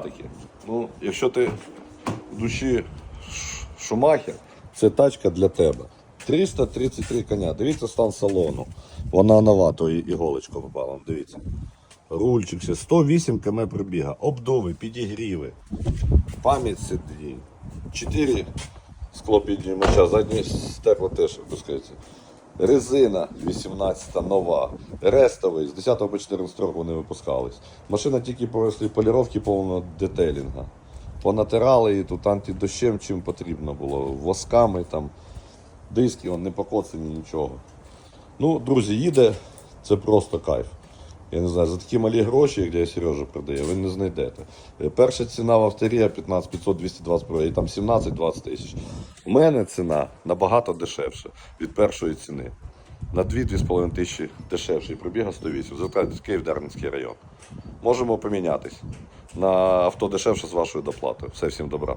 таки. Ну, якщо ти в душі шумахер, це тачка для тебе. 333 коня. Дивіться стан салону. Вона нова, то іголочка попала. Дивіться. Рульчик ще 108 км пробіга. Обдови, підігріви, пам'ять сидінь. 4 склопідіймача, заднє стекло теж випускається. Резина 18 нова. Рестовий, з 10 по 14 року вони випускались. Машина тільки після поліровки повного детелінга. Понатирали її тут антидощем, чим потрібно було. Восками там, диски, он, не покоцані, нічого. Ну, друзі, їде, це просто кайф. Я не знаю, за такі малі гроші, як я Сережа продає, ви не знайдете. Е, Перша ціна в авторія 15 500 220 про і там 17-20 тисяч. У мене ціна набагато дешевша від першої ціни. На 2-2,5 тисячі дешевше і пробіга 108. Звертайтесь Київ Дарницький район. Можемо помінятись на авто дешевше з вашою доплатою. Все, всім добра.